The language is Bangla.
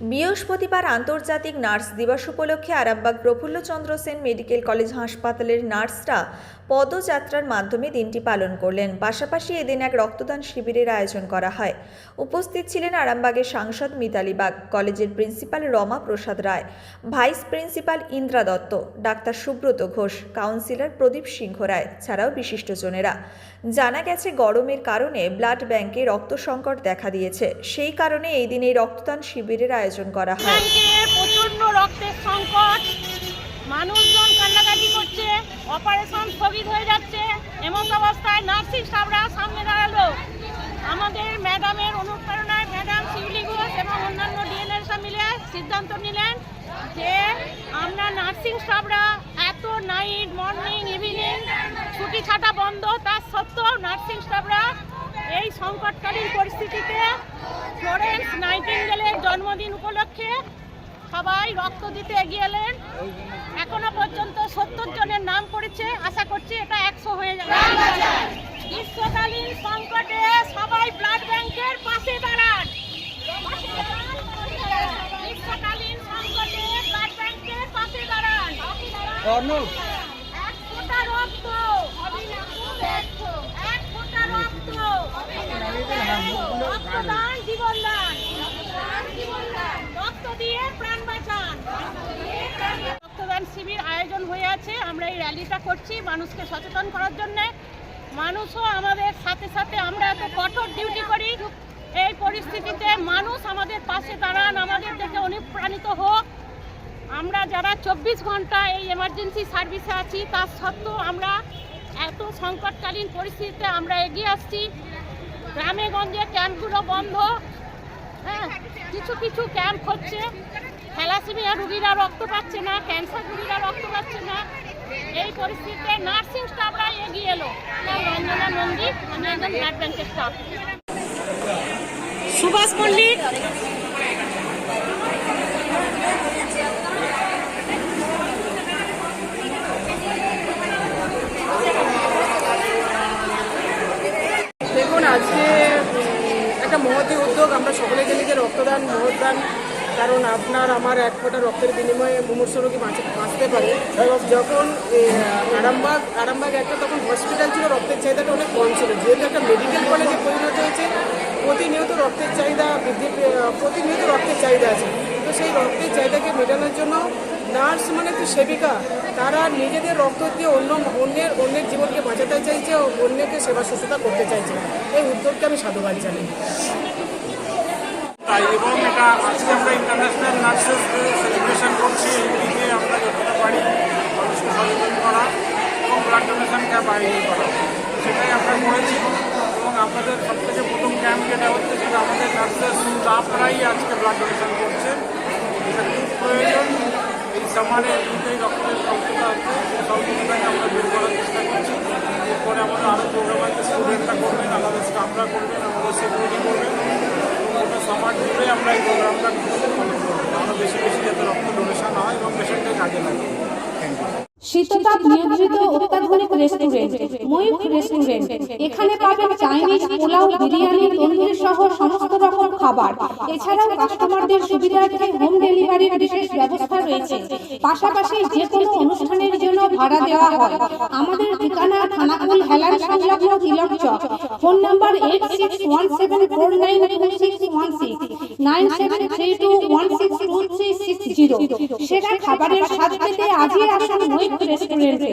বৃহস্পতিবার আন্তর্জাতিক নার্স দিবস উপলক্ষে আরামবাগ প্রফুল্লচন্দ্র সেন মেডিকেল কলেজ হাসপাতালের নার্সরা পদযাত্রার মাধ্যমে দিনটি পালন করলেন। পাশাপাশি এদিন এক রক্তদান শিবিরের আয়োজন করা হয়। উপস্থিত ছিলেন আরামবাগের সাংসদ মিতালি বাগ, কলেজের principal Rama Prasad Roy, vice principal Indra Dutta, doctor Subrata Ghosh, councillor Pradip Singha Roy ছাড়াও বিশিষ্টজনেরা। জানা গেছে, গরমের কারণে ব্লাড ব্যাংকে রক্ত সংকট দেখা দিয়েছে। সেই কারণে এই দিন রক্তদান শিবিরের আয়োজন করা হয়। প্রচণ্ড রক্তের সংকট। মানুষজন কান্নাকাটি করছে অপারেশন স্থগিত হয়ে যাচ্ছে। এমন অবস্থায় নার্সিং স্টাফরা সামনে দাঁড়াল। আমাদের ম্যাডামের অনুপ্রেরণায় ম্যাডাম শিউলি ঘোষ এবং অন্যান্য ডিএনএসরা মিলে সিদ্ধান্ত নিলেন যে আমরা নার্সিং স্টাফরা এত নাইট, মর্নিং, ইভিনিং ছুটি ছাটা বন্ধ। তার সত্ত্বেও নার্সিং স্টাফরা এই সংকটকালীন পরিস্থিতিতে ফ্লোরেন্স নাইটিঙ্গেলের জন্মদিন উপলক্ষে সবাই রক্ত দিতে এগিয়ে এলেন। এখনও পর্যন্ত সত্তর জনের নাম পড়েছে। আশা করছি এটা একশো হয়ে যাবে। গ্রীষ্মকালীন সংকটে সবাই ব্লাড ব্যাংকের পাশে দাঁড়ান। গ্রীষ্মকালীন সংকটে ব্লাড ব্যাংকের পাশে দাঁড়ান। এক রক্ত এক ফোঁটা রক্ত রক্তদান জীবনদান রক্ত দিয়ে প্রাণ বাঁচান রক্তদান শিবির আয়োজন হয়ে আছে। আমরা এই র্যালিটা করছি মানুষকে সচেতন করার জন্য। মানুষও আমাদের সাথে সাথে আমরা এত কঠোর ডিউটি করি। এই পরিস্থিতিতে মানুষ আমাদের পাশে দাঁড়ান, আমাদের দেখে অনুপ্রাণিত হোক। আমরা যারা চব্বিশ ঘণ্টা এই এমার্জেন্সি সার্ভিসে আছি, তার সত্ত্বেও আমরা এত সংকটকালীন পরিস্থিতিতে আমরা এগিয়ে আসছি। গ্রামে গঞ্জে ক্যাম্পগুলো বন্ধ। হ্যাঁ কিছু কিছু ক্যাম্প হচ্ছে। থ্যালাসেমিয়া রুগীরা রক্ত পাচ্ছে না ক্যান্সার রুগীরা পাচ্ছে না। এই পরিস্থিতিতে নার্সিং স্টাফরা এগিয়ে এলো। রঞ্জনা নন্দী আমি একজন ব্লাড ব্যাংকের স্টাফ সুভাষ মল্লিক দেখুন আজকে একটা মহতি উদ্যোগ। আমরা সকলে জানি যে রক্তদান মহদান কারণ আপনার আমার এক ফোঁটা রক্তের বিনিময়ে মুমূর্ষ রোগী বাঁচে- বাঁচতে পারে। এবং যখন আরামবাগ আরামবাগ একটা তখন হসপিটাল ছিল, রক্তের চাহিদাটা অনেক কম ছিল। যেহেতু একটা মেডিকেল কলেজে পরিণত হয়েছে, প্রতিনিয়ত রক্তের চাহিদা বৃদ্ধি প্রতিনিয়ত রক্তের চাহিদা আছে। তো সেই রক্তের চাহিদাকে মেটানোর জন্য নার্স মানে তো সেবিকা। তারা নিজেদের রক্ত দিয়ে অন্য অন্যের অন্যের জীবনকে বাঁচাতে চাইছে ও অন্যকে সেবা শুশ্রূষা করতে চাইছে। এই উদ্যোগকে আমি সাধুবাদ তাই এবং আজকে আমরা ইন্টারন্যাশনাল নার্সেস ডে সেলিব্রেশন করছি, এই দিকে আমরা যতটা পারি মানুষকে সচেতন করা এবং ব্লাড ডোনেশন ক্যাম্প আয়োজন করা। সেটাই আমরা করেছি এবং আপনাদের সব থেকে প্রথম ক্যাম্প যেটা হচ্ছে সেটা আমাদের নার্সেস স্টাফরাই আজকে ব্লাড ডোনেশন করছে। এটা খুব প্রয়োজন। এই সামারে এই রক্তের স্বল্পতা হচ্ছে সেই স্বল্পতাটাকে আমরা বের করার চেষ্টা করছি। এরপরে আমাদের আরও প্রোগ্রাম আছে স্টুডেন্টরা করবেন আমাদের স্টাফরা করবেন, আমাদের সিকিউরিটি জুড়ে আমরা এই প্রোগ্রামটা বেশি বেশি যাতে রক্ত ডোনেশন হয় এবং কাজে লাগে। শীততাপ নিয়ন্ত্রিত অত্যাধুনিক রেস্টুরেন্ট ময়ূখ রেস্টুরেন্ট এখানে পাবেন চাইনিজ পোলাও, বিরিয়ানি, তন্দুরি সহ সমস্ত রকম খাবার। এছাড়াও কাস্টমারদের সুবিধার্থে হোম ডেলিভারির বিশেষ ব্যবস্থা রয়েছে। পাশাপাশি যে কোনো অনুষ্ঠানের জন্য ভাড়া দেওয়া হয়। আমাদের ঠিকানা থানাকুল হেলান সংলগ্ন Tilak Chak. Phone number eight six one seven four nine two six one six nine seven three two one six two three six zero সেরা খাবারের স্বাদ পেতে আজই আসুন মৈত্র রেস্টুরেন্টে।